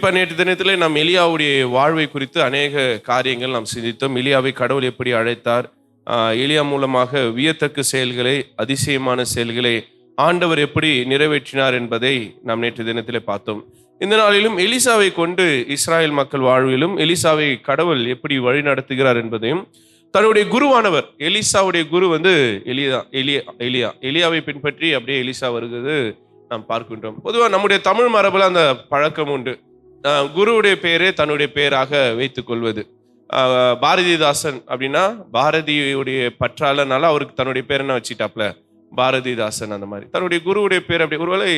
குறிப்பாக நேற்று தினத்தில் நாம் எலியாவுடைய வாழ்வை குறித்து அநேக காரியங்கள் நாம் சிந்தித்தோம். எலியாவை கடவுள் எப்படி அழைத்தார்? எலியா மூலமாக வியத்தக்க செயல்களை அதிசயமான செயல்களை ஆண்டவர் எப்படி நிறைவேற்றினார் என்பதை நாம் நேற்று தினத்திலே பார்த்தோம். இந்த நாளிலும் எலிசாவை கொண்டு இஸ்ராயல் மக்கள் வாழ்விலும் எலிசாவை கடவுள் எப்படி வழி நடத்துகிறார் என்பதையும் தன்னுடைய குருவானவர் எலிசாவுடைய குரு வந்து எலியா எலியா எலியா எலியாவை பின்பற்றி அப்படியே எலிசா வருகிறது நாம் பார்க்கின்றோம். பொதுவாக நம்முடைய தமிழ் மரபில் அந்த பழக்கம் உண்டு. குருவுடைய பெயரே தன்னுடைய பெயராக வைத்துக் கொள்வது. பாரதிதாசன் அப்படின்னா பாரதியுடைய பற்றாளனால அவருக்கு தன்னுடைய பேர் என்ன வச்சுட்டாப்ல? பாரதிதாசன் அந்த மாதிரி. தன்னுடைய குருவுடைய பேர் அப்படி ஒருவேளை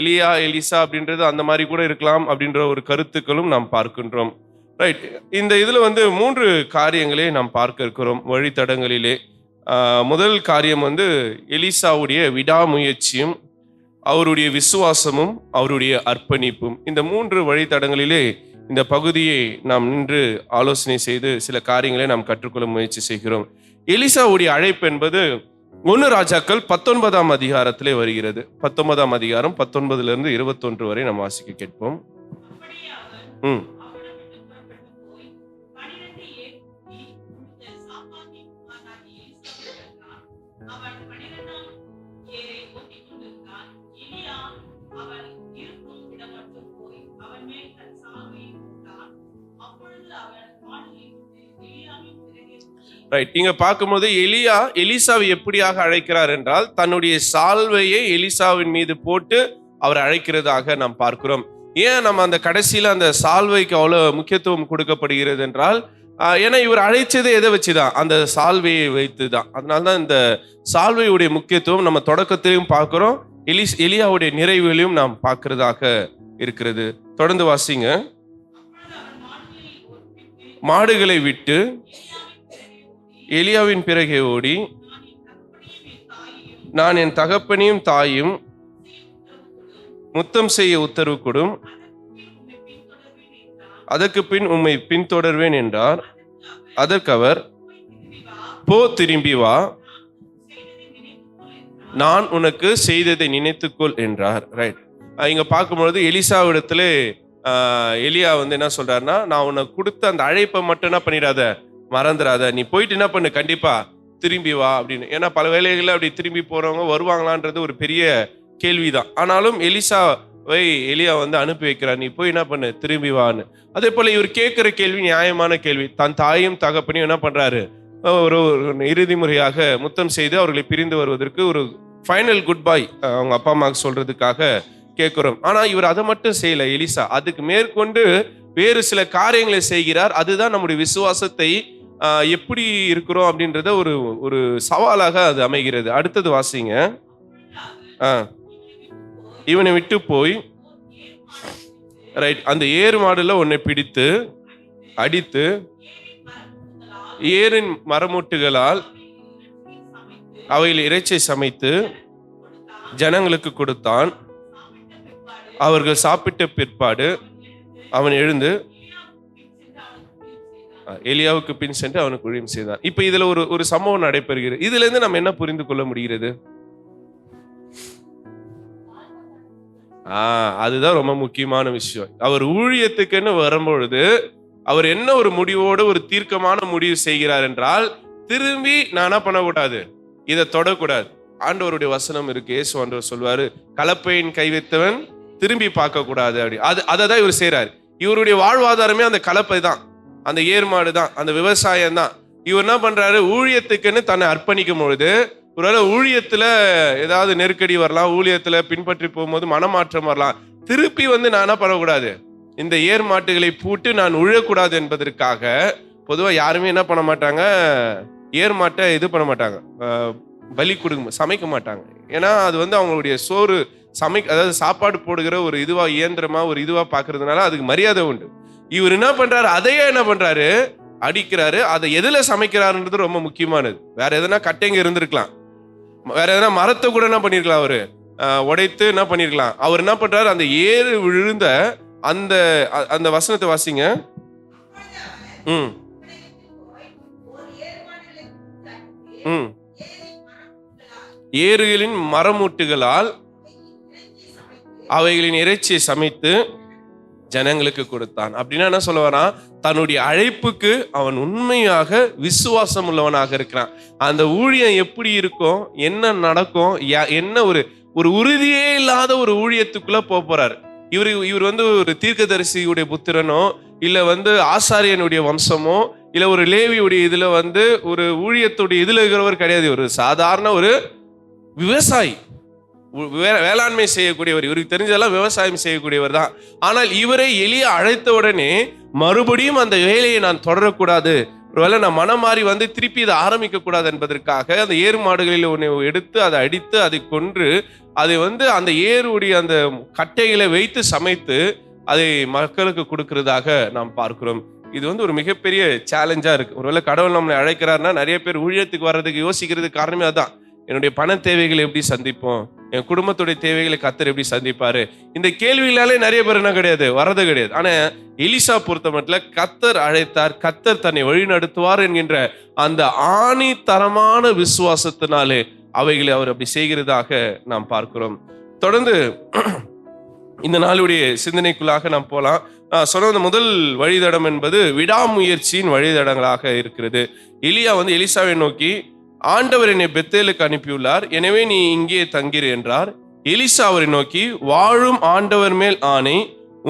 எலியா எலிசா அப்படின்றது அந்த மாதிரி கூட இருக்கலாம் அப்படின்ற ஒரு கருத்துக்களும் நாம் பார்க்கின்றோம். ரைட் இந்த இதில் வந்து மூன்று காரியங்களே நாம் பார்க்க இருக்கிறோம் வழித்தடங்களிலே. முதல் காரியம் வந்து எலிசாவுடைய விடாமுயற்சியும் அவருடைய விசுவாசமும் அவருடைய அர்ப்பணிப்பும் இந்த மூன்று வழித்தடங்களிலே இந்த பகுதியை நாம் நின்று ஆலோசனை செய்து சில காரியங்களை நாம் கற்றுக்கொள்ள முயற்சி செய்கிறோம். எலிசாவுடைய அழைப்பு என்பது ஒன்று ராஜாக்கள் பத்தொன்பதாம் அதிகாரத்திலே வருகிறது. பத்தொன்பதாம் அதிகாரம் பத்தொன்பதுல இருந்து இருபத்தொன்று வரை நாம் வாசிக்க கேட்போம். ம். ரைட் இங்க பார்க்கும்போது எலியா எலிசாவை எப்படியாக அழைக்கிறார் என்றால் தன்னுடைய சால்வையை எலிசாவின் மீது போட்டு அவர் அழைக்கிறதாக நாம் பார்க்கிறோம். ஏன் நம்ம அந்த கடைசியில் அந்த சால்வைக்கு அவ்வளோ முக்கியத்துவம் கொடுக்கப்படுகிறது என்றால் ஏன்னா இவர் அழைச்சது எதை வச்சு தான் அந்த சால்வையை வைத்து தான் அதனால தான் இந்த சால்வையுடைய முக்கியத்துவம் நம்ம தொடக்கத்திலையும் பார்க்குறோம். எலிஸ் எலியாவுடைய நிறைவுகளையும் நாம் பார்க்கறதாக இருக்கிறது. தொடர்ந்து வாசிங்க. மாடுகளை விட்டு எலியாவின் பிறகே ஓடி நான் என் தகப்பனையும் தாயும் முத்தம் செய்ய உத்தரவு கொடும். அதற்கு பின் உம்மை பின்தொடர்வேன் என்றார். அதற்கு அவர் போ திரும்பி வா. நான் உனக்கு செய்ததை நினைத்துக்கொள் என்றார். ரைட் இங்க பார்க்கும்பொழுது எலிசாவிடத்துல எலியா வந்து என்ன சொல்றாருன்னா நான் உனக்கு கொடுத்த அந்த அழைப்பை மட்டும் என்ன பண்ணிடாத. மறந்துடாத நீ போயிட்டு என்ன பண்ணு? கண்டிப்பா திரும்பி வா அப்படின்னு. ஏன்னா பல வேலைகளில் அப்படி திரும்பி போறவங்க வருவாங்களான்றது ஒரு பெரிய கேள்விதான். ஆனாலும் எலிசாவை எலியா வந்து அனுப்பி வைக்கிறார். நீ போய் என்ன பண்ணு? திரும்பி வான்னு. அதே போல இவர் கேட்குற கேள்வி நியாயமான கேள்வி. தன் தாயும் தகப்பனையும் என்ன பண்றாரு? ஒரு ஒரு இறுதி முறையாக முத்தம் செய்து அவர்களை பிரிந்து வருவதற்கு ஒரு ஃபைனல் குட் பை அவங்க அப்பா அம்மாவுக்கு சொல்றதுக்காக கேட்குறோம். ஆனால் இவர் அதை மட்டும் செய்யலை எலிசா. அதுக்கு மேற்கொண்டு வேறு சில காரியங்களை செய்கிறார். அதுதான் நம்முடைய விசுவாசத்தை எப்படி இருக்கிறோம் அப்படின்றத ஒரு ஒரு சவாலாக அது அமைகிறது. அடுத்தது வாசிங்க. இவனை விட்டு போய் ரைட் அந்த ஏறு மாடுல உன்னை பிடித்து அடித்து ஏரின் மரமூட்டுகளால் அவையில் இறைச்சை சமைத்து ஜனங்களுக்கு கொடுத்தான். அவர்கள் சாப்பிட்ட பிற்பாடு அவன் எழுந்து எலியாவுக்கு பின் சென்று அவனுக்கு ஊழியம் செய்தான் இப்ப இதுல ஒரு ஒரு சம்பவம் நடைபெறுகிறது. இதுல இருந்து நம்ம என்ன புரிந்து கொள்ள முடிகிறது? ஆஹ் அதுதான் ரொம்ப முக்கியமான விஷயம். அவர் ஊழியத்துக்குன்னு வரும்பொழுது அவர் என்ன ஒரு முடிவோடு ஒரு தீர்க்கமான முடிவு செய்கிறார் என்றால் திரும்பி நான் என்ன பண்ணக்கூடாது? இதை தொடக்கூடாது. ஆண்டவருடைய வசனம் இருக்கு. இயேசு ஆண்டவர் சொல்வாரு கலப்பையின் கை வைத்தவன் திரும்பி பார்க்க கூடாது அப்படி. அது அதை தான் இவர் செய்யறாரு இவருடைய வாழ்வாதாரமே அந்த கலப்பை தான். அந்த ஏர்மாடு தான் அந்த விவசாயம் தான் இவர் என்ன பண்றாரு? ஊழியத்துக்குன்னு தன்னை அர்ப்பணிக்கும் பொழுது ஒருவேளை ஊழியத்துல ஏதாவது நெருக்கடி வரலாம் ஊழியத்துல பின்பற்றி போகும்போது மனமாற்றம் வரலாம். திருப்பி வந்து நான் என்ன பண்ணக்கூடாது? இந்த ஏர் மாட்டுகளை பூட்டு நான் உழக்கூடாது என்பதற்காக பொதுவாக யாருமே என்ன பண்ண மாட்டாங்க? ஏர் மாட்டை இது பண்ண மாட்டாங்க. பலி கொடுக்க சமைக்க மாட்டாங்க. ஏன்னா அது வந்து அவங்களுடைய சோறு சமை அதாவது சாப்பாடு போடுகிற ஒரு இதுவாக இயந்திரமாக ஒரு இதுவாக பார்க்கறதுனால அதுக்கு மரியாதை உண்டு. இவர் என்ன பண்றாரு? அதையே என்ன பண்றாரு? அடிக்கிறாரு. அதை எதுல சமைக்கிறாருன்றது ரொம்ப முக்கியமானது. வேற எதனா கட்டைங்க இருந்திருக்கலாம். வேற எதனா மரத்தை கூட என்ன பண்ணிருக்கலாம் அவரு? உடைத்து என்ன பண்ணிருக்கலாம். அவர் என்ன பண்றாரு? அந்த ஏறு விழுந்த அந்த அ- அந்த வசனத்தை வாசிங்க. ம். ம். ஏறுகளின் மரமூட்டுகளால் அவைகளின் இறைச்சியை சமைத்து ஜனங்களுக்கு கொடுத்தான். அப்படின்னா என்ன சொல்ல வரான் தன்னுடைய அழைப்புக்கு அவன் உண்மையாக விசுவாசம் உள்ளவனாக இருக்கிறான். அந்த ஊழியம் எப்படி இருக்கும்? என்ன நடக்கும்? என்ன ஒரு ஒரு உறுதியே இல்லாத ஒரு ஊழியத்துக்குள்ள போக போறாரு. இவர் இவர் வந்து ஒரு தீர்க்கதரிசியுடைய புத்திரனோ இல்லை வந்து ஆசாரியனுடைய வம்சமோ இல்லை ஒரு லேவியுடைய இதில் வந்து ஒரு ஊழியத்துடைய இதில் இருக்கிறவர் கிடையாது. ஒரு சாதாரண ஒரு விவசாயி. வேளாண்மை செய்யக்கூடியவர். இவருக்கு தெரிஞ்சதெல்லாம் விவசாயம் செய்யக்கூடியவர் தான். ஆனால் இவரை எளிய அழைத்த உடனே மறுபடியும் அந்த வேலையை நான் தொடரக்கூடாது. ஒருவேளை நான் மனம் மாறி வந்து திருப்பி இதை ஆரம்பிக்க கூடாது என்பதற்காக அந்த ஏறு மாடுகளில் ஒன்று எடுத்து அதை அடித்து அதை கொன்று அதை வந்து அந்த ஏருடைய அந்த கட்டைகளை வைத்து சமைத்து அதை மக்களுக்கு கொடுக்கறதாக நாம் பார்க்கிறோம். இது வந்து ஒரு மிகப்பெரிய சேலஞ்சாக இருக்குது ஒருவேளை கடவுள் நம்மளை அழைக்கிறாருன்னா நிறைய பேர் ஊழியத்துக்கு வர்றதுக்கு யோசிக்கிறதுக்கு காரணமே அதுதான் என்னுடைய பண தேவைகளை எப்படி சந்திப்போம்? என் குடும்பத்துடைய தேவைகளை கத்தர் எப்படி சந்திப்பாரு? இந்த கேள்விகளாலே நிறைய பேர் என்ன கிடையாது வர்றது கிடையாது. ஆனா எலிசா பொறுத்த மட்டும் கத்தர் அழைத்தார் கத்தர் தன்னை வழி நடத்துவார் என்கின்ற அந்த ஆணித்தரமான விசுவாசத்தினாலே அவைகளை அவர் அப்படி செய்கிறதாக நாம் பார்க்கிறோம். தொடர்ந்து இந்த நாளுடைய சிந்தனைக்குள்ளாக நாம் போகலாம் நான் சொன்ன முதல் வழிதடம் என்பது விடாமுயற்சியின் வழிதடங்களாக இருக்கிறது. எலியா வந்து எலிசாவை நோக்கி ஆண்டவர் என்னை பெத்தேலுக்கு அனுப்பியுள்ளார். எனவே நீ இங்கே தங்கிரு என்றார். எலிசா அவரை நோக்கி வாழும் ஆண்டவர் மேல் ஆணை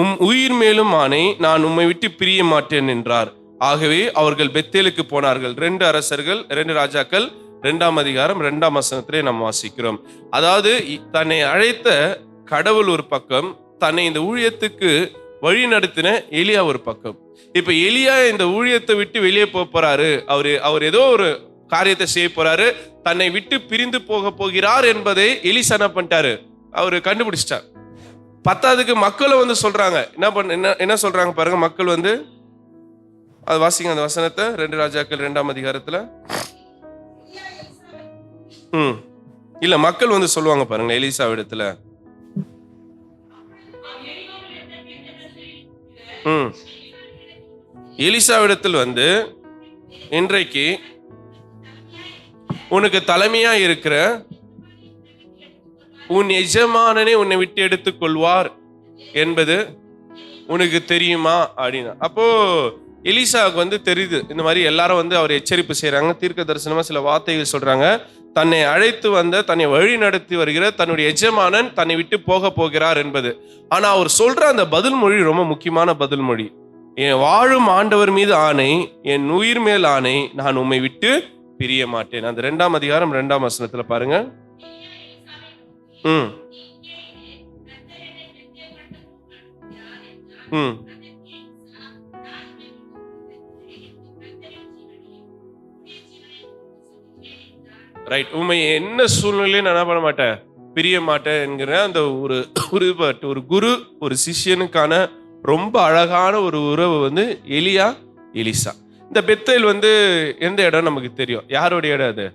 உம் உயிர் மேலும் ஆணை நான் உம்மை விட்டு பிரிய மாட்டேன் என்றார். ஆகவே அவர்கள் பெத்தேலுக்கு போனார்கள். ரெண்டு அரசர்கள் ரெண்டு ராஜாக்கள் ரெண்டாம் அதிகாரம் ரெண்டாம் வசனத்திலே நாம் வாசிக்கிறோம். அதாவது தன்னை அழைத்த கடவுள் ஒரு பக்கம் தன்னை இந்த ஊழியத்துக்கு வழி நடத்தின எலியா ஒரு பக்கம். இப்ப எலியா இந்த ஊழியத்தை விட்டு வெளியே போறாரு. அவரு அவர் ஏதோ ஒரு காரியத்தை செய்ய போறாரு. தன்னை விட்டு பிரிந்து போக போகிறார் என்பதை எலிசா என்ன பண்ணிட்டாரு? அவரு கண்டுபிடிச்சிட்டார். பத்தாவதுக்கு மக்களும் வந்து சொல்றாங்க. என்ன பண்ண என்ன என்ன சொல்றாங்க பாருங்க மக்கள் வந்து. அது வாசிங்க அந்த வசனத்தை ரெண்டு ராஜாக்கள் ரெண்டாம் அதிகாரத்துல. ம். இல்ல மக்கள் வந்து சொல்லுவாங்க பாருங்க எலிசா இடத்துல. ம். எலிசாவிடத்தில் வந்து இன்றைக்கு உனக்கு தலைமையா இருக்கிற உன் எஜமானனே உன்னை விட்டு எடுத்துக் கொள்வார் என்பது உனக்கு தெரியுமா அப்படின்னா. அப்போ எலிசாவுக்கு வந்து தெரியுது. இந்த மாதிரி எல்லாரும் வந்து அவர் எச்சரிப்பு செய்கிறாங்க தீர்க்க தரிசனமாக சில வார்த்தைகள் சொல்கிறாங்க தன்னை அழைத்து வந்த தன்னை வழி நடத்தி வருகிற தன்னுடைய எஜமானன் தன்னை விட்டு போக போகிறார் என்பது. ஆனால் அவர் சொல்கிற அந்த பதில் மொழி ரொம்ப முக்கியமான பதில் மொழி. என் வாழும் ஆண்டவர் மீது ஆணை என் உயிர் மேல் ஆணை நான் உம்மை விட்டு பிரிய மாட்டேன். அந்த ரெண்டாம் அதிகாரம் ரெண்டாம் வசனத்துல பாருங்க. ம். ம். ரைட் உண்மை என்ன சூழ்நிலையும் நான் என்ன பண்ண மாட்டேன்? பிரிய மாட்டேன் என்கிற அந்த ஒரு ஒரு பட் ஒரு குரு ஒரு சிஷியனுக்கான ரொம்ப அழகான ஒரு உறவு வந்து எலியா எலிசா. இந்த பெத்தேல் வந்து எந்த இடம் நமக்கு தெரியும்? யாருடைய இடம் அது?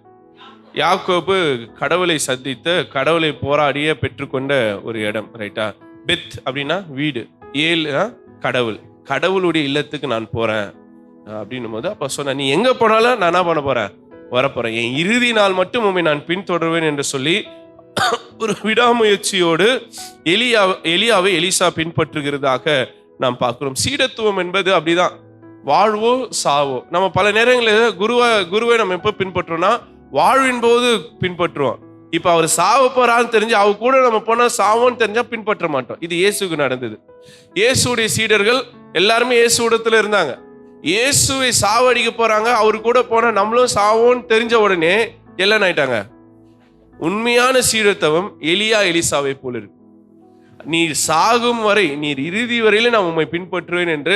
யாக்கோபு கடவுளை சந்தித்து கடவுளை போராடிய பெற்றுக்கொண்ட ஒரு இடம் ரைட்டா பெத் அப்படின்னா வீடு ஏழு கடவுள். கடவுளுடைய இல்லத்துக்கு நான் போறேன் அப்படின்னும் போது அப்ப சொன்ன நீ எங்க போனாலும் நான் என்ன பண்ண போறேன்? வரப்போறேன். என் இறுதி நாள் மட்டும் உண்மை நான் பின்தொடர்வேன் என்று சொல்லி ஒரு விடாமுயற்சியோடு எலியா எலியாவை எலிசா பின்பற்றுகிறதாக நாம் பார்க்கிறோம். சீடத்துவம் என்பது அப்படிதான். வாழ்வோ சாவோ. நம்ம பல நேரங்களில் குருவை குருவை நம்ம எப்போ பின்பற்றோம்னா வாழ்வின் போது பின்பற்றுவோம். இப்போ அவர் சாவ போறான்னு தெரிஞ்சு அவ கூட நம்ம போனால் சாவோன்னு தெரிஞ்சால் பின்பற்ற மாட்டோம். இது இயேசுக்கு நடந்தது. இயேசுடைய சீடர்கள் எல்லாருமே இயேசு இடத்துல இருந்தாங்க. இயேசுவை சாவடிக்க போறாங்க. அவர் கூட போனால் நம்மளும் சாவோன்னு தெரிஞ்ச உடனே எல்லாம் ஆயிட்டாங்க. உண்மையான சீடத்தவம் எலியா எலிசாவை போல இருக்கு. நீர் சாகும் வரை நீர் இறுதி வரையில நான் உம்மை பின்பற்றுவேன் என்று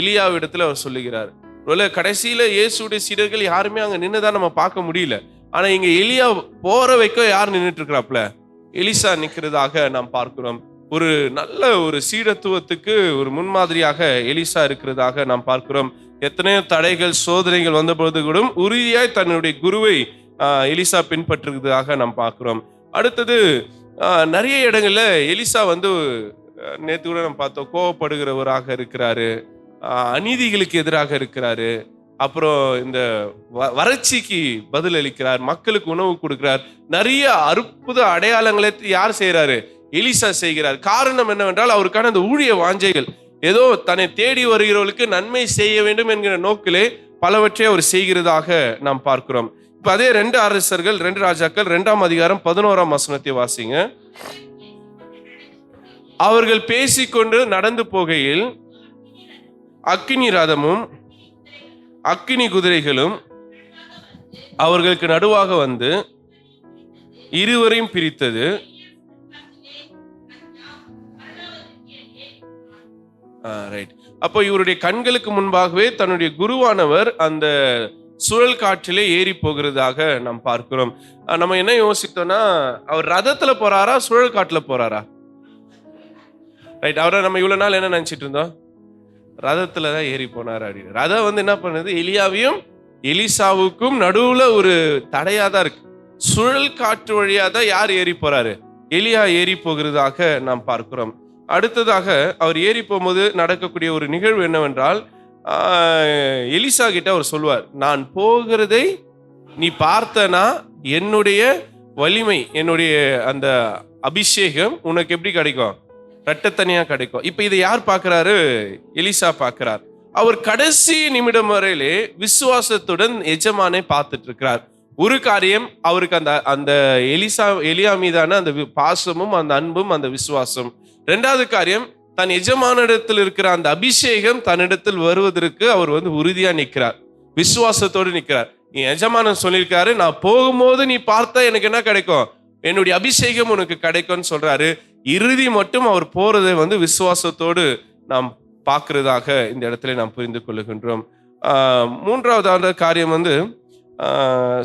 எலியாவிடத்தில் அவர் சொல்லுகிறார். ஒருவேளை கடைசியில இயேசுடைய சீடர்கள் யாருமே அங்க நின்றுதான் நம்ம பார்க்க முடியல. ஆனா இங்க எலியா போற வைக்க யார் நின்றுட்டு இருக்கிறாப்ல எலிசா நிற்கிறதாக நாம் பார்க்கிறோம். ஒரு நல்ல ஒரு சீடத்துவத்துக்கு ஒரு முன்மாதிரியாக எலிசா இருக்கிறதாக நாம் பார்க்கிறோம். எத்தனையோ தடைகள் சோதனைகள் வந்தபோது கூட உறுதியாய் தன்னுடைய குருவை எலிசா பின்பற்றுவதாக நாம் பார்க்கிறோம். அடுத்தது நிறைய இடங்களில் எலிசா வந்து நேற்று கூட நம்ம பார்த்தோம் கோவப்படுகிறவராக இருக்கிறாரு அநீதிகளுக்கு எதிராக இருக்கிறாரு அப்புறம் இந்த வ- வறட்சிக்கு பதில் அளிக்கிறார் மக்களுக்கு உணவு கொடுக்கிறார் நிறைய அற்புத அடையாளங்களை யார் செய்கிறாரு எலிசா செய்கிறார். காரணம் என்னவென்றால் அவருக்கான அந்த ஊழிய வாஞ்சைகள். ஏதோ தன்னை தேடி வருகிறவர்களுக்கு நன்மை செய்ய வேண்டும் என்கிற நோக்கிலே பலவற்றை அவர் செய்கிறதாக நாம் பார்க்கிறோம். இப்போ அதே ரெண்டு அரசர்கள் ரெண்டு ராஜாக்கள் ரெண்டாம் அதிகாரம் பதினோராம் வசனத்தை வாசிங்க. அவர்கள் பேசிக்கொண்டு நடந்து போகையில் அக்கினி ரதமும் அக்கினி குதிரைகளும் அவர்களுக்கு நடுவாக வந்து இருவரையும் பிரித்தது. ரைட் அப்போ இவருடைய கண்களுக்கு முன்பாகவே தன்னுடைய குருவானவர் அந்த சுழல் காற்றிலே ஏறி போகிறதாக நாம் பார்க்கிறோம். நம்ம என்ன யோசித்தோம்னா அவர் ரதத்துல போறாரா சுழல் காட்டுல போறாரா? ரைட் அவரை நம்ம இவ்வளவு நாள் என்ன நினைச்சிட்டு இருந்தோம்? ரதத்துல தான் ஏறி போனார் அப்படின்னு. ரதம் வந்து என்ன பண்ணுது? எலியாவையும் எலிசாவுக்கும் நடுவுல ஒரு தடையா தான் இருக்கு. சுழல் காற்று வழியா தான் யார் ஏறி போறாரு? எலியா ஏறி போகிறதாக நாம் பார்க்கிறோம். அடுத்ததாக அவர் ஏறி போகும்போது நடக்கக்கூடிய ஒரு நிகழ்வு என்னவென்றால் எலிசா கிட்ட அவர் சொல்வார் நான் போகிறதை நீ பார்த்தனா என்னுடைய வலிமை என்னுடைய அந்த அபிஷேகம் உனக்கு எப்படி கிடைக்கும்? ரட்டத்தனியாக கிடைக்கும். இப்போ இதை யார் பார்க்குறாரு? எலிசா பார்க்குறார். அவர் கடைசி நிமிடம் வரையிலே விசுவாசத்துடன் எஜமானை பார்த்துட்டு இருக்கிறார் ஒரு காரியம் அவருக்கு அந்த அந்த எலிசா எலியா மீதான அந்த வி- பாசமும் அந்த அன்பும் அந்த விசுவாசம். ரெண்டாவது காரியம் தன் எஜமானிடத்தில் இருக்கிற அந்த அபிஷேகம் தன்னிடத்தில் வருவதற்கு அவர் வந்து உறுதியாக நிற்கிறார். விசுவாசத்தோடு நிற்கிறார். நீ எஜமானன் சொல்லியிருக்காரு நான் போகும்போது நீ பார்த்தா எனக்கு என்ன கிடைக்கும்? என்னுடைய அபிஷேகம் உனக்கு கிடைக்கும்னு சொல்றாரு. இறுதி மட்டும் அவர் போறதை வந்து விசுவாசத்தோடு நாம் பார்க்கறதாக இந்த இடத்துல நாம் புரிந்து கொள்ளுகின்றோம் மூன்றாவதான காரியம் வந்து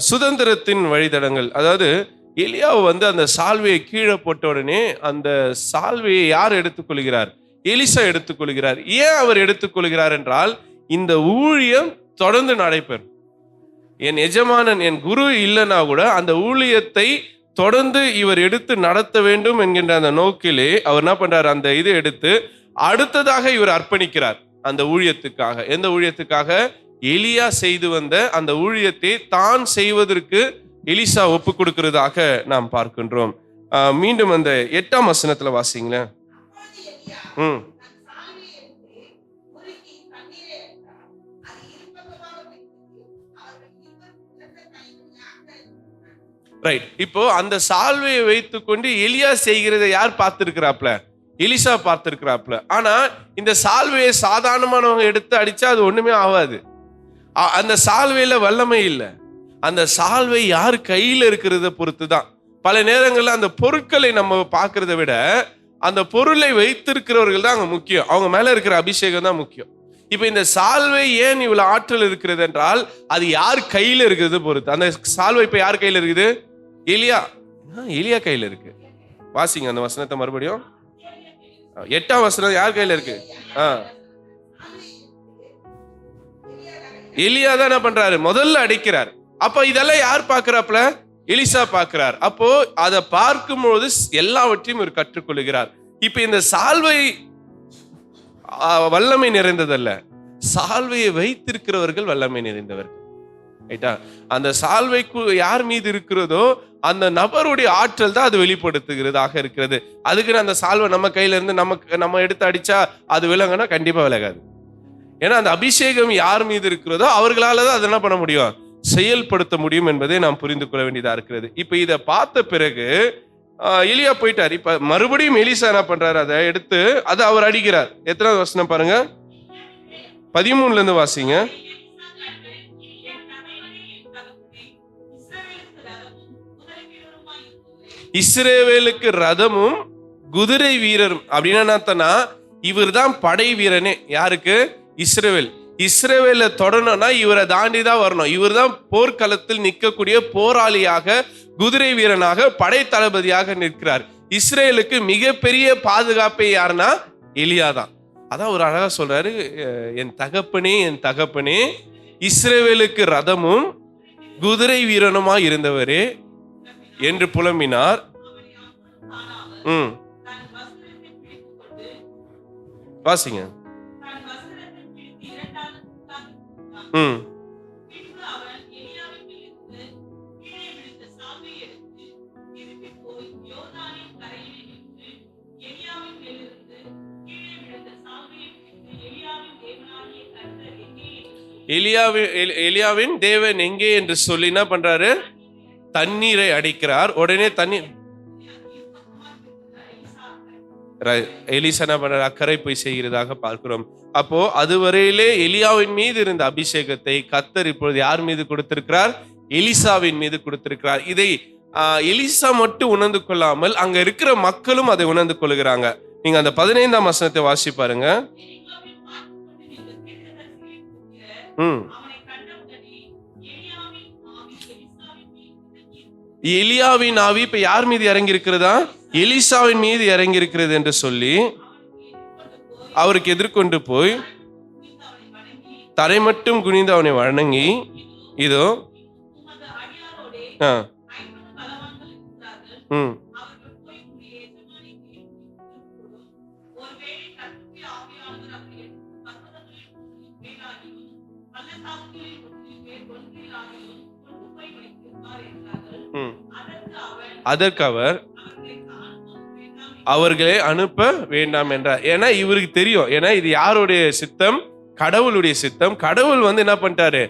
சுதந்திரத்தின் வழித்தடங்கள். அதாவது எலியாவை வந்து அந்த சால்வையை கீழே போட்ட உடனே அந்த சால்வையை யார் எடுத்துக்கொள்கிறார்? எலிசா எடுத்துக்கொள்கிறார். ஏன் அவர் எடுத்துக்கொள்கிறார் என்றால் இந்த ஊழியம் தொடர்ந்து நடைபெறும். என் எஜமானன் என் குரு இல்லைன்னா கூட அந்த ஊழியத்தை தொடர்ந்து இவர் எடுத்து நடத்த வேண்டும் என்கின்ற அந்த நோக்கிலே அவர் என்ன பண்றார்? அந்த இதை எடுத்து அடுத்ததாக இவர் அர்ப்பணிக்கிறார் அந்த ஊழியத்துக்காக. எந்த ஊழியத்துக்காக? எலியா செய்து வந்த அந்த ஊழியத்தை தான் செய்வதற்கு எலிசா ஒப்பு கொடுக்கிறதாக நாம் பார்க்கின்றோம். மீண்டும் அந்த எட்டாம் வசனத்துல வாசிங்களேன். ம். ரைட் இப்போ அந்த சால்வையை வைத்துக்கொண்டு எலியா செய்கிறதை யார் பார்த்துருக்கிறாப்ல? எலிசா பார்த்துருக்கிறாப்ல. ஆனா இந்த சால்வையை சாதாரணமானவங்க எடுத்து அடிச்சா அது ஒண்ணுமே ஆகாது. அந்த சால்வையில வல்லமை இல்லை. அந்த சால்வை யார் கையில் இருக்கிறத பொறுத்து தான் பல நேரங்களில் அந்த பொருட்களை நம்ம பார்க்கறத விட அந்த பொருளை வைத்திருக்கிறவர்கள் தான் அங்கே முக்கியம். அவங்க மேலே இருக்கிற அபிஷேகம் தான் முக்கியம். இப்போ இந்த சால்வை ஏன் இவ்வளோ ஆற்றல் இருக்கிறது என்றால் அது யார் கையில் இருக்கிறது பொறுத்து. அந்த சால்வை இப்போ யார் கையில் இருக்குது? எலியா. ஆ, எலியா கையில் இருக்கு. வாசிங்க அந்த வசனத்தை மறுபடியும். எட்டாம் வசனம் யார் கையில் இருக்கு? ஆ. எலியா தான் என்ன பண்றாரு? முதல்ல அடிக்கிறார். அப்ப இதெல்லாம் யார் பார்க்கறாப்ல எலிசா பார்க்கிறார். அப்போ அதை பார்க்கும்போது எல்லாவற்றையும் இவர் கற்றுக்கொள்கிறார். இப்ப இந்த சால்வை வல்லமை நிறைந்ததல்ல. சால்வையை வைத்திருக்கிறவர்கள் வல்லமை நிறைந்தவர்கள். ரைட்டா? அந்த சால்வைக்கு யார் மீது இருக்கிறதோ அந்த நபருடைய ஆற்றல் தான் அது வெளிப்படுத்துகிறதாக இருக்கிறது. அதுக்குன்னு அந்த சால்வை நம்ம கையில இருந்து நமக்கு நம்ம எடுத்து அடிச்சா அது விலகுனா கண்டிப்பா விலகாது ஏன்னா அந்த அபிஷேகம் யார் மீது இருக்கிறதோ அவர்களால தான் அதை என்ன பண்ண முடியும்? செயல்படுத்த முடியும் என்பதை நாம் புரிந்து கொள்ள வேண்டியதாக இருக்கிறது. இப்போ இதை பார்த்த பிறகு எலியா போயிட்டார். இப்ப மறுபடியும் எலிசா என்ன பண்றாரு? அதை எடுத்து அதை அவர் அடிக்கிறார். எத்தனாவது வசனம் பாருங்க. பதிமூணுல இருந்து வாசிங்க. இஸ்ரேவேலுக்கு ரதமும் குதிரை வீரரும். அப்படின்னா என்னத்தனா இவர் தான் படை வீரனே. யாருக்கு? இஸ்ரேவேல். இஸ்ரேவேல தொடரணும்னா இவரை தாண்டி தான் வரணும். இவர் தான் போர்க்களத்தில் நிற்கக்கூடிய போராளியாக குதிரை வீரனாக படை தளபதியாக நிற்கிறார். இஸ்ரேலுக்கு மிகப்பெரிய பாதுகாப்பை யாருன்னா? எலியா தான் அதான் ஒரு அழகா சொல்றாரு என் தகப்பனே என் தகப்பனே இஸ்ரேவேலுக்கு ரதமும் குதிரை வீரனுமா இருந்தவரே என்று புலம்பினார். ம். வாசிங்க. எலியாவின் எலி- எலியாவின் தேவன் எங்கே என்று சொல்லி என்ன பண்றாரு? தண்ணீரை அடிக்கிறார். உடனே தண்ணீர் எலிசா என்ன பண்ற அக்கறை போய் செய்கிறதாக பார்க்கிறோம். அப்போ அதுவரையிலே எலியாவின் மீது இருந்த அபிஷேகத்தை கத்தர் இப்பொழுது யார் மீது கொடுத்திருக்கிறார்? எலிசாவின் மீது கொடுத்திருக்கிறார். இதை எலிசா மட்டும் உணர்ந்து கொள்ளாமல் அங்க இருக்கிற மக்களும் அதை உணர்ந்து கொள்கிறாங்க. நீங்க அந்த பதினைந்தாம் வசனத்தை வாசி பாருங்க. ம். எலியாவின் ஆவி இப்ப யார் மீது இறங்கி இருக்கிறதா எலிசாவின் மீது இறங்கி இருக்கிறது என்று சொல்லி அவருக்கு எதிர்கொண்டு போய் தரை மட்டும் குனிந்து அவனை வணங்கி இதோ ஆ. ம். ம். அதற்கு அவர் அவர்களை அனுப்ப வேண்டாம் என்றார். ஏன்னா இவருக்கு தெரியும். ஏன்னா இது யாருடைய சித்தம்? கடவுளுடைய சித்தம். கடவுள் வந்து என்ன பண்ணிட்டாரு?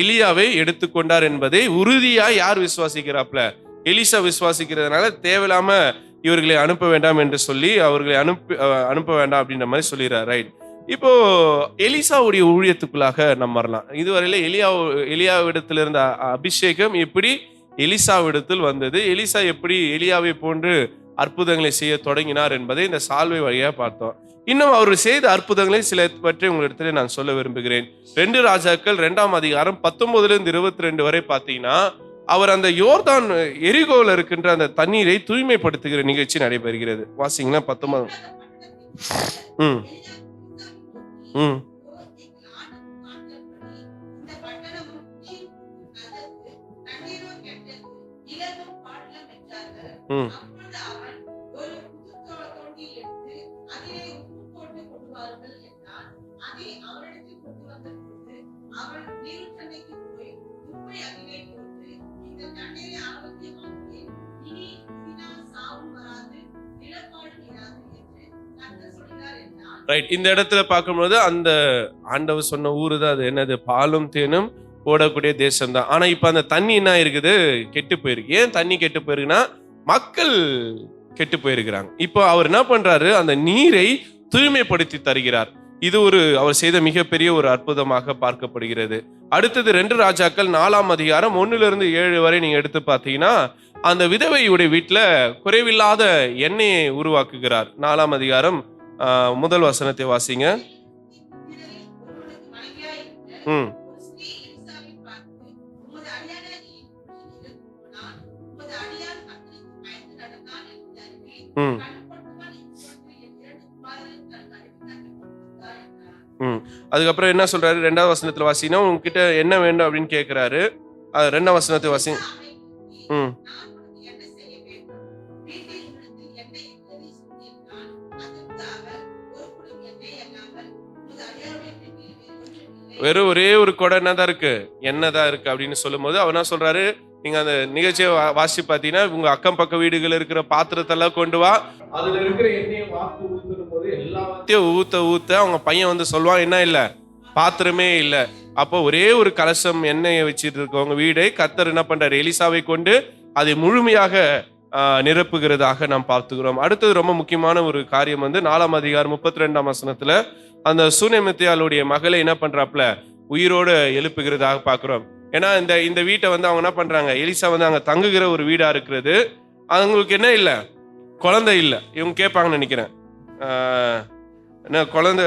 எலியாவை எடுத்துக்கொண்டார் என்பதை உறுதியா யார் விசுவாசிக்கிறாப்ல எலிசா விசுவாசிக்கிறதுனால தேவையில்லாம இவர்களை அனுப்ப வேண்டாம் என்று சொல்லி அவர்களை அனுப்பி அனுப்ப வேண்டாம் அப்படின்ற மாதிரி சொல்லிடுறார். ரைட் இப்போ எலிசாவுடைய ஊழியத்துக்குள்ளாக நம்ம வரலாம். இதுவரையில எலியா எலியாவிடத்தில் இருந்த அபிஷேகம் எப்படி எலிசாவிடத்தில் வந்தது? எலிசா எப்படி எலியாவை போன்று அற்புதங்களை செய்ய தொடங்கினார் என்பதை இந்த சால்வை வழியாக பார்த்தோம். இன்னும் அவர் செய்த அற்புதங்களை சில பற்றி உங்களிடத்துல நான் சொல்ல விரும்புகிறேன். ரெண்டு ராஜாக்கள் ரெண்டாம் அதிகாரம் பத்தொன்பதுலேருந்து இருபத்தி ரெண்டு வரை பார்த்தீங்கன்னா அவர் அந்த யோர்தான் எரிகோவில் இருக்கின்ற அந்த தண்ணீரை தூய்மைப்படுத்துகிற நிகழ்ச்சி நடைபெறுகிறது. வாசிங்களா பத்தொன்பது ம். ம். ம். ரைட் இந்த இடத்துல பார்க்கும்போது அந்த ஆண்டவர் சொன்ன ஊரு தான் அது. என்னது? பாலும் தேனும் ஓடக்கூடிய தேசம் தான் இப்போ அந்த தண்ணி என்ன இருக்குது கெட்டு போயிருக்கு. ஏன் தண்ணி கெட்டு போயிருக்குன்னா மக்கள் கெட்டு போயிருக்கிறாங்க. இப்போ அவர் என்ன பண்ணுறாரு அந்த நீரை தூய்மைப்படுத்தி தருகிறார். இது ஒரு அவர் செய்த மிகப்பெரிய ஒரு அற்புதமாக பார்க்கப்படுகிறது. அடுத்தது ரெண்டு ராஜாக்கள் நாலாம் அதிகாரம் ஒண்ணுல ஏழு வரை நீங்க எடுத்து பார்த்தீங்கன்னா அந்த விதவையுடைய வீட்டில் குறைவில்லாத எண்ணெயை உருவாக்குகிறார். நாலாம் அதிகாரம் முதல் வசனத்தை வாசிங்க. ம். ம். ம். அதுக்கப்புறம் என்ன சொல்றாரு? ரெண்டாவது வசனத்துல வாசினா உங்ககிட்ட என்ன வேண்டும் அப்படின்னு கேட்குறாரு அது ரெண்டாம் வசனத்தை வாசி ம். வெறும் ஒரே ஒரு குடம் என்னதான் இருக்கு? என்னதான் இருக்கு அப்படின்னு சொல்லும்போது அவர் சொல்றாரு? நீங்க அந்த நிகழ்ச்சியை வாசி பாத்தீங்கன்னா உங்க அக்கம் பக்க வீடுகள் இருக்கிற பாத்திரத்தெல்லாம் கொண்டு வா. அதுல இருக்கிற எண்ணெயை வாக்கு போது எல்லாத்தையும் ஊத்த ஊத்த அவங்க பையன் வந்து சொல்லுவான் என்ன இல்ல? பாத்திரமே இல்ல. அப்போ ஒரே ஒரு கலசம் எண்ணெயை வச்சிட்டு இருக்கவங்க வீடை கத்தர் என்ன பண்றாரு? எலிசாவை கொண்டு அதை முழுமையாக நிரப்புகிறதாக நாம் பார்த்துக்கிறோம். அடுத்தது ரொம்ப முக்கியமான ஒரு காரியம் வந்து நாலாம் அதிகாரம் முப்பத்தி ரெண்டாம் வசனத்துல அந்த சூனமித்தியாளுடைய மகளை என்ன பண்ணுறாப்புல உயிரோடு எழுப்புகிறதாக பார்க்குறோம். ஏன்னா இந்த இந்த வீட்டை வந்து அவங்க என்ன பண்றாங்க? எலிசா வந்து அங்கே தங்குகிற ஒரு வீடா இருக்கிறது. அவங்களுக்கு என்ன இல்லை? குழந்தை இல்லை. இவங்க கேட்பாங்கன்னு நினைக்கிறேன். என்ன குழந்தை?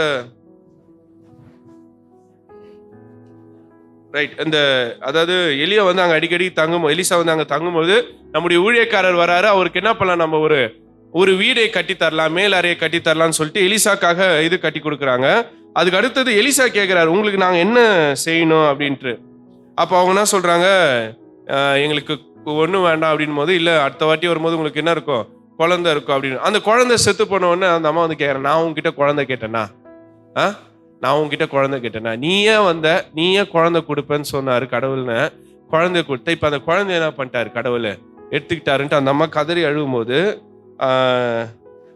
ரைட் இந்த அதாவது எலியா வந்து அங்கே அடிக்கடி தங்கும் எலிசா வந்து அங்கே தங்கும்போது நம்முடைய ஊழியக்காரர் வராரு. அவருக்கு என்ன பண்ணலாம்? நம்ம ஒரு ஒரு வீடை கட்டி தரலாம் மேல் அறையை கட்டி தரலாம்னு சொல்லிட்டு எலிசாக்காக இது கட்டி கொடுக்குறாங்க. அதுக்கு அடுத்தது எலிசா கேட்குறாரு உங்களுக்கு நாங்கள் என்ன செய்யணும்? அப்படின்ட்டு. அப்போ அவங்க என்ன சொல்கிறாங்க எங்களுக்கு ஒன்றும் வேண்டாம் அப்படின் போது இல்லை அடுத்த வாட்டி வரும்போது உங்களுக்கு என்ன இருக்கும் குழந்தை இருக்கும் அப்படின்னு. அந்த குழந்தை செத்து போனவொடனே அந்த அம்மா வந்து கேட்குறேன் நான் உங்ககிட்ட குழந்தை கேட்டேனா? ஆ நான் உங்ககிட்ட குழந்தை கேட்டேனா? நீ ஏன் வந்த நீ ஏன் குழந்தை கொடுப்பேன்னு சொன்னார் கடவுள்னு. குழந்தை கொடுத்த இப்போ அந்த குழந்தை என்ன பண்ணிட்டாரு கடவுள்? எடுத்துக்கிட்டாருன்ட்டு அந்த அம்மா கதறி அழுகும்போது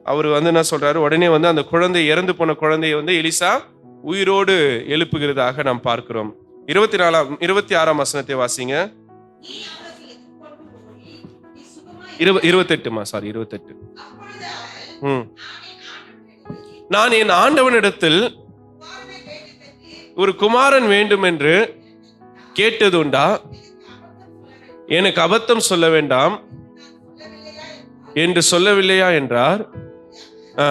அவர் வந்து என்ன சொல்றாரு? உடனே வந்து அந்த குழந்தை இறந்து போன குழந்தையை வந்து எலிசா உயிரோடு எழுப்புகிறதாக நாம் பார்க்கிறோம். இருபத்தி நாலாம் இருபத்தி ஆறாம் வசனத்தை வாசிங்க. இருப இருபத்தெட்டுமா? சாரி இருபத்தெட்டு. ம். நான் என் ஆண்டவனிடத்தில் ஒரு குமாரன் வேண்டும் என்று கேட்டதுண்டா? எனக்கு அபத்தம் சொல்ல வேண்டாம். என்று சொல்லவில்லையா என்றார். ஆ.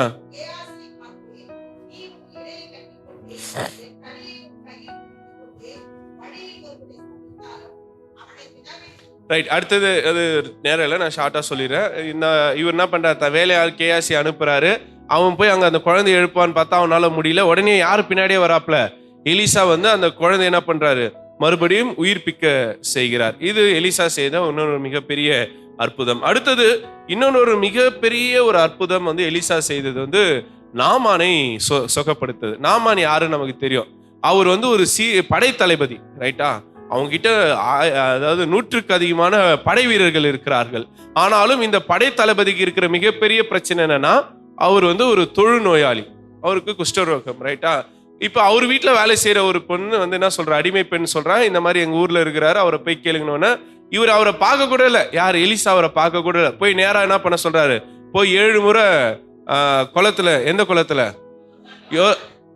ரைட் அடுத்தது அது நேரம் இல்லை நான் ஷார்ட்டாக சொல்லிடுறேன். இந்த இவர் என்ன பண்ணுறாரு வேலையாள் கேஆசி அனுப்புகிறாரு அவன் போய் அங்கே அந்த குழந்தைய எழுப்பான்னு பார்த்தா அவனால் முடியல. உடனே யார் பின்னாடியே வராப்ல எலிசா வந்து அந்த குழந்தை என்ன பண்ணுறாரு மறுபடியும் உயிர்ப்பிக்க செய்கிறார். இது எலிசா செய்த இன்னொரு மிகப்பெரிய அற்புதம். அடுத்தது இன்னொரு மிகப்பெரிய ஒரு அற்புதம் வந்து எலிசா செய்தது வந்து நாமானை சொ சுகப்படுத்துது. நாமான் யாருன்னு நமக்கு தெரியும். அவர் வந்து ஒரு சி படைத்தளபதி ரைட்டா அவங்ககிட்ட அதாவது நூற்றுக்கு அதிகமான படை வீரர்கள் இருக்கிறார்கள். ஆனாலும் இந்த படை தளபதிக்கு இருக்கிற மிகப்பெரிய பிரச்சனை என்னன்னா அவர் வந்து ஒரு தொழு நோயாளி அவருக்கு குஷ்டரோகம் ரைட்டா இப்போ அவர் வீட்டில் வேலை செய்கிற ஒரு பொண்ணு வந்து என்ன சொல்றா? அடிமை பெண் சொல்கிறான் இந்த மாதிரி எங்கள் ஊரில் இருக்கிறாரு. அவரை போய் கேளுங்கன்னு இவர் அவரை பார்க்க கூட இல்லை. யார்? எலிசா அவரை பார்க்க கூட இல்லை. போய் நேராக என்ன பண்ண சொல்கிறாரு போய் ஏழு முறை குளத்தில் குளத்துல எந்த குளத்துல? யோ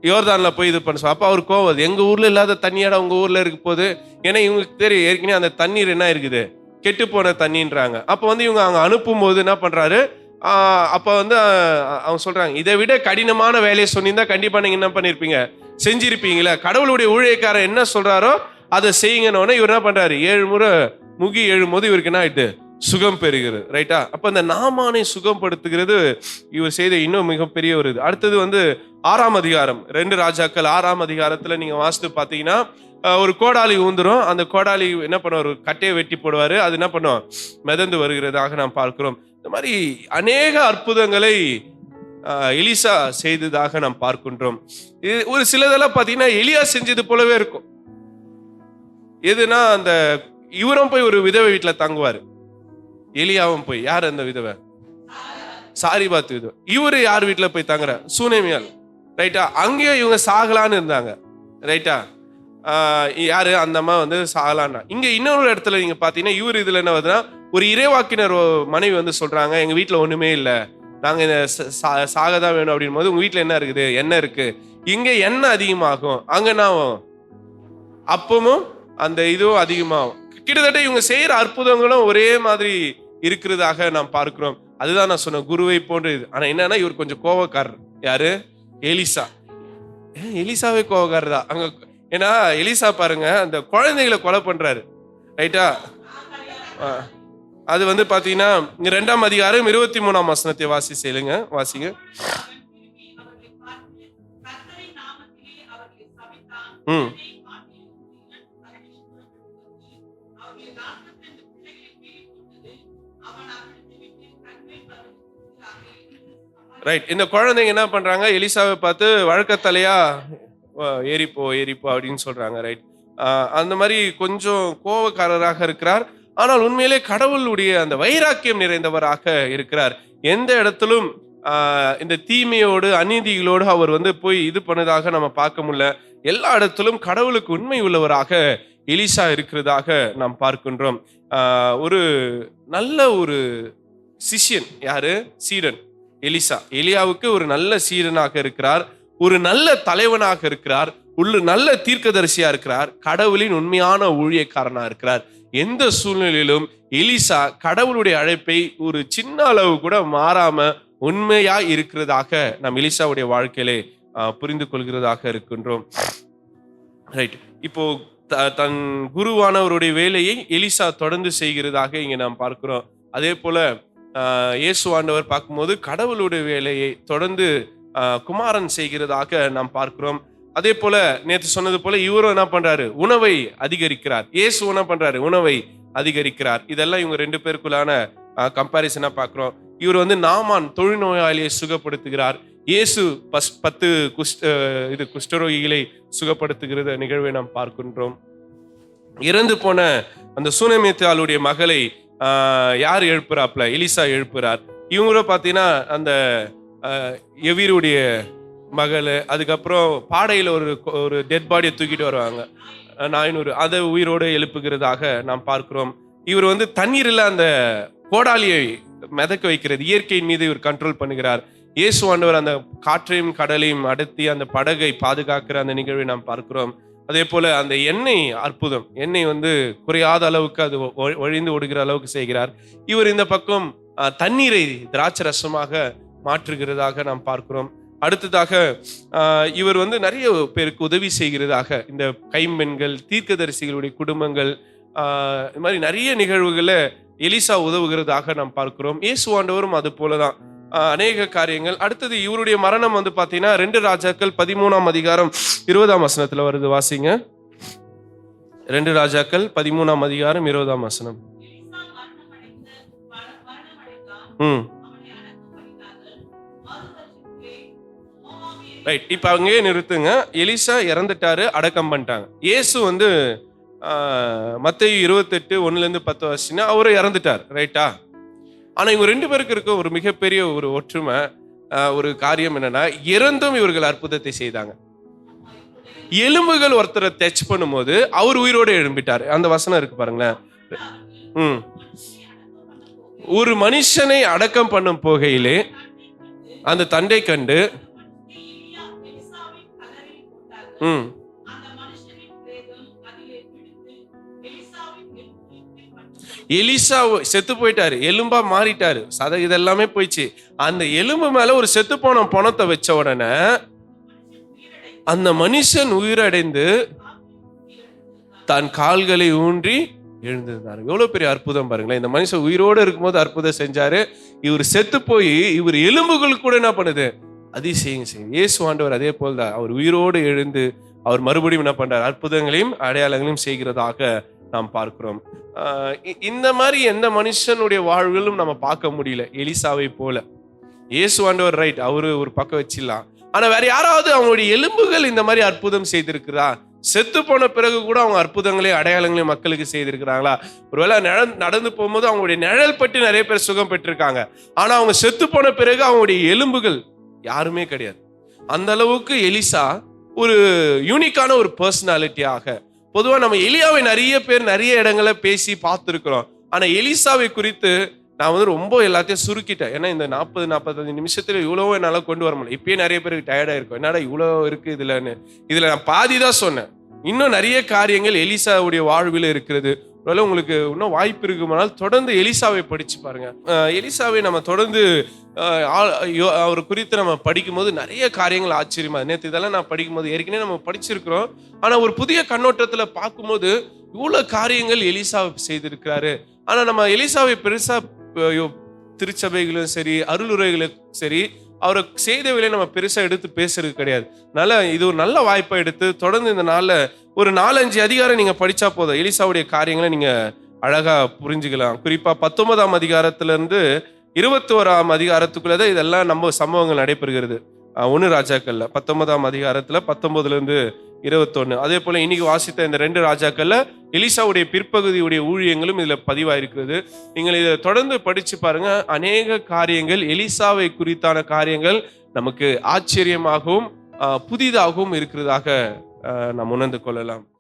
யோர்தானில் போய் இது பண்ண சொல் அப்போ அவர் கோவம் எங்கள் ஊரில் இல்லாத தண்ணியாட உங்கள் ஊரில் இருக்க போது ஏன்னா இவங்களுக்கு தெரியும் ஏற்கனவே அந்த தண்ணீர் என்ன இருக்குது கெட்டு போன தண்ணின்றாங்க. அப்போ வந்து இவங்க அங்கே அனுப்பும் போது என்ன பண்ணுறாரு அப்போ வந்து அவன் அவங்க இதை விட கடினமான வேலையை சொன்னீங்கன்னா கண்டிப்பாக நீங்கள் என்ன பண்ணியிருப்பீங்க செஞ்சிருப்பீங்களே கடவுளுடைய ஊழியக்காரர் என்ன சொல்கிறாரோ அதை செய்யுங்கன்னு இவர் என்ன பண்ணுறாரு ஏழு முறை முகி ஏழு போது இவருக்கு என்ன ஆயிட்டு சுகம் பெறுகிறது ரைட்டா அப்போ இந்த நாமானை சுகப்படுத்துகிறது இவர் செய்த இன்னும் மிகப்பெரிய ஒரு இது. அடுத்தது வந்து ஆறாம் அதிகாரம் ரெண்டு ராஜாக்கள் ஆறாம் அதிகாரத்தில் நீங்கள் வாசித்து பார்த்தீங்கன்னா ஒரு கோடாலி ஊந்துரும் அந்த கோடாலி என்ன பண்ணுவார்? கட்டையை வெட்டி போடுவார் அது என்ன பண்ணும்? மிதந்து வருகிறதாக நாம் பார்க்கிறோம். இந்த மாதிரி அநேக அற்புதங்களை எலிசா செய்ததாக நாம் பார்க்கின்றோம். இது ஒரு சிலதெல்லாம் பார்த்தீங்கன்னா எலியா செஞ்சது போலவே இருக்கும். எதுனா அந்த இவரும் போய் ஒரு விதவை வீட்டில் தங்குவார். எலியாவும் போய். யார் அந்த விதவை? சாரி பார்த்து விதவை. இவரு யார் வீட்டில் போய் தங்குற சூனேமியால். ரைட்டா? அங்கேயும் இவங்க சாகலான்னு இருந்தாங்க. ரைட்டா? யாரு? அந்த அம்மா வந்து சாகலான்னா. இங்கே இன்னொரு இடத்துல நீங்கள் பார்த்தீங்கன்னா இவர் இதில் என்ன வருதுன்னா ஒரு இறைவாக்கினர் மனைவி வந்து சொல்றாங்க எங்க வீட்டில் ஒண்ணுமே இல்லை. நாங்க இந்த சா- சாக தான் வேணும். அப்படின் போது உங்க வீட்டில் என்ன இருக்குது? எண்ணெய் இருக்கு? இங்க எண்ணெய் அதிகமாகும். அங்க நான் ஆகும்? அப்பமும் அந்த இதுவும் அதிகமாகும். கிட்டத்தட்ட இவங்க செய்யற அற்புதங்களும் ஒரே மாதிரி இருக்கிறதாக நாம் பார்க்கிறோம். அதுதான் நான் சொன்னேன் குருவை போன்ற இது. ஆனா என்னன்னா இவர் கொஞ்சம் கோவக்காரர். யாரு? எலிசா. எலிசாவே கோவக்காரர் தான். அங்க ஏன்னா எலிசா பாருங்க அந்த குழந்தைகளை கொலை பண்றாரு. ரைட்டா? ஆ. அது வந்து பாத்தீங்கன்னா இங்க ரெண்டாம் அதிகாரம் இருபத்தி மூணாம் வசனத்தை வாசி செய்யுங்க வாசிங்க. ம். ரைட் இந்த குழந்தைங்க என்ன பண்றாங்க? எலிசாவை பார்த்து வழக்கத்தலையா? ஏறிப்போ ஏறிப்போ அப்படின்னு சொல்றாங்க. ரைட் அந்த மாதிரி கொஞ்சம் கோவக்காரராக இருக்கிறார். ஆனால் உண்மையிலே கடவுளுடைய அந்த வைராக்கியம் நிறைந்தவராக இருக்கிறார். எந்த இடத்திலும் இந்த தீமையோடு அநீதிகளோடு அவர் வந்து போய் இது பண்ணதாக நம்ம பார்க்க முடியல. எல்லா இடத்திலும் கடவுளுக்கு உண்மை உள்ளவராக எலிசா இருக்கிறதாக நாம் பார்க்கின்றோம். ஒரு நல்ல ஒரு சிஷ்யன் யாரு? சீரன் எலிசா. எலியாவுக்கு ஒரு நல்ல சீரனாக இருக்கிறார். ஒரு நல்ல தலைவனாக இருக்கிறார். உள்ள நல்ல தீர்க்கதரிசியா இருக்கிறார். கடவுளின் உண்மையான ஊழியக்காரனா இருக்கிறார். எந்த சூழ்நிலையிலும் எலிசா கடவுளுடைய அழைப்பை ஒரு சின்ன அளவு கூட மாறாம உண்மையா இருக்கிறதாக நாம் எலிசாவுடைய வாழ்க்கையிலே புரிந்து கொள்கிறதாக இருக்கின்றோம். ரைட் இப்போ த- தன் குருவானவருடைய வேலையை எலிசா தொடர்ந்து செய்கிறதாக இங்க நாம் பார்க்கிறோம். அதே போல இயேசுவாண்டவர் இயேசு பார்க்கும்போது கடவுளுடைய வேலையை தொடர்ந்து குமாரன் செய்கிறதாக நாம் பார்க்கிறோம். அதே போல நேற்று சொன்னது போல இவரும் என்ன பண்றாரு? உணவை அதிகரிக்கிறார். இயேசு என்ன பண்றாரு? உணவை அதிகரிக்கிறார். இதெல்லாம் இவங்க ரெண்டு பேருக்குள்ளான கம்பாரிசனா பார்க்குறோம். இவர் வந்து நாமான் தொழுநோயாளியை சுகப்படுத்துகிறார். இயேசு பஸ் பத்து குஷ்ட இது குஷ்டரோகிகளை சுகப்படுத்துகிற நிகழ்வை நாம் பார்க்கின்றோம். இறந்து போன அந்த சூனமித்தாளுடைய மகளை யார் எழுப்புறாப்ல எலிசா எழுப்புறார். இவங்களும் பார்த்தீங்கன்னா அந்த எவீருடைய மகள் அதுக்கப்புறம் பாடையில் ஒரு ஒரு டெட் பாடியை தூக்கிட்டு வருவாங்க. நாயனூர் அதை உயிரோடு எழுப்புகிறதாக நாம் பார்க்கிறோம். இவர் வந்து தண்ணீரில் அந்த கோடாலியை மிதக்க வைக்கிறது இயற்கையின் மீது இவர் கண்ட்ரோல் பண்ணுகிறார். இயேசு ஆண்டவர் அந்த காற்றையும் கடலையும் அடர்த்தி அந்த படகை பாதுகாக்கிற அந்த நிகழ்வை நாம் பார்க்கிறோம். அதே போல அந்த எண்ணெய் அற்புதம் எண்ணெய் வந்து குறையாத அளவுக்கு அது ஒ- ஒழிந்து ஓடுகிற அளவுக்கு செய்கிறார். இவர் இந்த பக்கம் தண்ணீரை திராட்சை ரசமாக மாற்றுகிறதாக நாம் பார்க்கிறோம். அடுத்ததாக இவர் வந்து நிறைய பேருக்கு உதவி செய்கிறதாக இந்த கைம்பெண்கள் தீர்க்கதரிசிகளுடைய குடும்பங்கள் இது மாதிரி நிறைய நிகழ்வுகளை எலிசா உதவுகிறதாக நாம் பார்க்கிறோம். இயேசு ஆண்டவரும் அது போலதான். ஆஹ், அநேக காரியங்கள். அடுத்தது இவருடைய மரணம் வந்து பாத்தீங்கன்னா ரெண்டு ராஜாக்கள் பதிமூணாம் அதிகாரம் இருபதாம் வசனத்துல வருது. வாசிங்க. ரெண்டு ராஜாக்கள் பதிமூணாம் அதிகாரம் இருபதாம் வசனம். ம். ரைட் இப்போ அங்கேயே நிறுத்துங்க. எலிசா இறந்துட்டாரு அடக்கம் பண்ணிட்டாங்க. இயேசு வந்து மத்திய இருபத்தெட்டு ஒன்றுலேருந்து பத்து வருஷம்னா அவரும் இறந்துட்டார். ரைட்டா ஆனால் இவங்க ரெண்டு பேருக்கு இருக்க ஒரு மிகப்பெரிய ஒரு ஒற்றுமை ஒரு காரியம் என்னன்னா இறந்தும் இவர்கள் அற்புதத்தை செய்தாங்க. எலும்புகள் ஒருத்தரை டச் பண்ணும்போது அவர் உயிரோடு எழும்பிட்டார். அந்த வசனம் இருக்கு பாருங்களேன். ம். ஒரு மனுஷனை அடக்கம் பண்ணும் போகையிலே அந்த தண்டை கண்டு எலிசா செத்து போயிட்டாரு. எலும்பா மாறிட்டாரு. சத இதெல்லாமே போயிடுச்சு. அந்த எலும்பு மேல ஒரு செத்து போன பணத்தை வச்ச உடனே அந்த மனுஷன் உயிரடைந்து தன் கால்களை ஊன்றி எழுந்திருந்தார். எவ்வளவு பெரிய அற்புதம் பாருங்களேன். இந்த மனுஷன் உயிரோடு இருக்கும்போது அற்புதம் செஞ்சாரு. இவர் செத்து போய் இவர் எலும்புகள் கூட என்ன பண்ணுது? அதிசயம் செய்யும் இயேசு ஆண்டவர் அதே போல் தான். அவர் உயிரோடு எழுந்து அவர் மறுபடியும் என்ன பண்றார்? அற்புதங்களையும் அடையாளங்களையும் செய்கிறதாக நாம் பார்க்கிறோம். இ- இந்த மாதிரி எந்த மனுஷனுடைய வாழ்விலும் நம்ம பார்க்க முடியல. எலிசாவை போல. இயேசு ஆண்டவர் ரைட் அவரு ஒரு பக்கம் வச்சிடலாம். ஆனா வேற யாராவது அவங்களுடைய எலும்புகள் இந்த மாதிரி அற்புதம் செய்திருக்கிறா செத்து போன பிறகு கூட அவங்க அற்புதங்களையும் அடையாளங்களையும் மக்களுக்கு செய்திருக்கிறாங்களா? ஒருவேளை நிழ- நடந்து போகும்போது அவங்களுடைய நிழல் பற்றி நிறைய பேர் சுகம் பெற்றிருக்காங்க. ஆனா அவங்க செத்து போன பிறகு அவங்களுடைய எலும்புகள் யாருமே கிடையாது. அந்த அளவுக்கு எலிசா ஒரு யூனிக்கான ஒரு பர்சனாலிட்டியாக பொதுவாக நம்ம எலியாவை நிறைய பேர் நிறைய இடங்களை பேசி பார்த்துருக்குறோம். ஆனால் எலிசாவை குறித்து நான் வந்து ரொம்ப எல்லாத்தையும் சுருக்கிட்டேன். ஏன்னா இந்த நாற்பது நாற்பத்தஞ்சு நிமிஷத்தில் இவ்வளோ என்னால் கொண்டு வர முடியல. இப்பயே நிறைய பேருக்கு டயர்டாக இருக்கும் என்னடா இவ்வளோ இருக்குது இதில்னு இதில் நான் பாதி தான் சொன்னேன். இன்னும் நிறைய காரியங்கள் எலிசாவுடைய வாழ்வில் இருக்கிறது. ஒருவேளை உங்களுக்கு இன்னும் வாய்ப்பு இருக்குமானால் தொடர்ந்து எலிசாவை படிச்சு பாருங்க. எலிசாவை நம்ம தொடர்ந்து ஆ- அவர் குறித்து நம்ம படிக்கும்போது நிறைய காரியங்கள் ஆச்சரியமா நேற்று இதெல்லாம் நான் படிக்கும்போது ஏற்கனவே நம்ம படிச்சிருக்கிறோம். ஆனா ஒரு புதிய கண்ணோட்டத்துல பார்க்கும்போது இவ்வளோ காரியங்கள் எலிசா செய்திருக்கிறாரு. ஆனா நம்ம எலிசாவை பெருசா திருச்சபைகளும் சரி அருளுரைகளும் சரி அவரை செய்தவைகளை நம்ம பெருசாக எடுத்து பேசுறது கிடையாது. நல்ல இது ஒரு நல்ல வாய்ப்பை எடுத்து தொடர்ந்து இந்த நாளில் ஒரு நாலஞ்சு அதிகாரம் நீங்கள் படிச்சா போதும். எலிசாவுடைய காரியங்களை நீங்கள் அழகாக புரிஞ்சுக்கலாம். குறிப்பாக பத்தொன்பதாம் அதிகாரத்துல இருந்து இருபத்தி ஓராம் அதிகாரத்துக்குள்ளதான் இதெல்லாம் நம்ம சம்பவங்கள் நடைபெறுகிறது. ஒன்று ராஜாக்கள்ல. பத்தொன்பதாம் அதிகாரத்தில் பத்தொன்பதுலேருந்து இருபத்தொன்று இருபத்தொன்னு. அதே போல் இன்னைக்கு வாசித்த இந்த ரெண்டு ராஜாக்களில் எலிசாவுடைய பிற்பகுதியுடைய ஊழியங்களும் இதில் பதிவாயிருக்கிறது. நீங்கள் இதை தொடர்ந்து படித்து பாருங்க. அநேக காரியங்கள் எலிசாவை குறித்தான காரியங்கள் நமக்கு ஆச்சரியமாகவும் புதிதாகவும் இருக்கிறதாக நாம் உணர்ந்து கொள்ளலாம்.